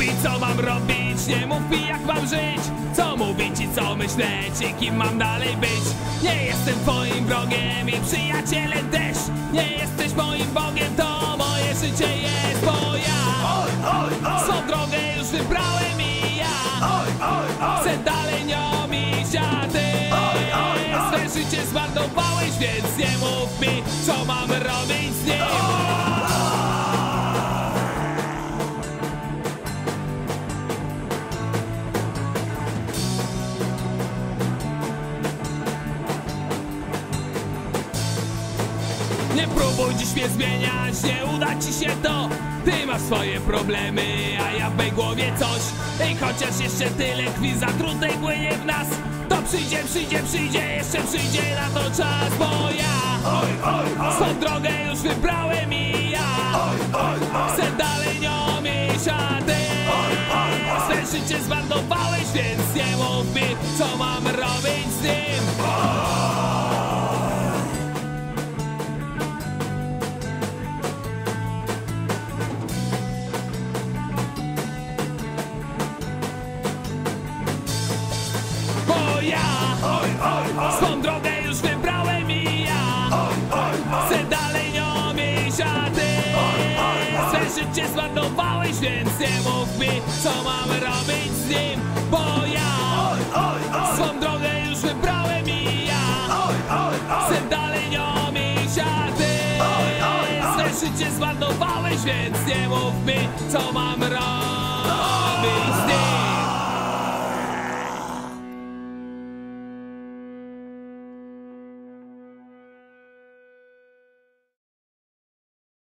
robić? Nie mów mi jak mam żyć. Co mówić i co myśleć? I kim mam dalej być? Nie jestem twoim wrogiem I przyjacielem też. Nie jesteś moim Bogiem To moje życie jest Bo ja Swą drogę już wybrałem i ja. Chcę dalej nią iść A ty Swe życie zmarnowałeś Więc nie mów mi Co mam robić z nim Nie próbuj dziś mnie zmieniać, nie uda ci się to. Ty masz swoje problemy, a ja w mej głowie coś. Ej, chociaż jeszcze tyle chwil zatrutej płynie w nas. To przyjdzie, przyjdzie, przyjdzie, jeszcze przyjdzie na to czas Bo ja swą drogę już wybrałem i ja Chcę dalej nią ty Swe życie zmarnowałeś, więc nie mów mi Co mam robić z nim zmarnowałeś, więc nie mów mi Co mam robić z nim Bo ja swą drogę już wybrałem i ja Chcę dalej nią iść, a ty Swe życie zmarnowałeś, więc nie mów mi Co mam robić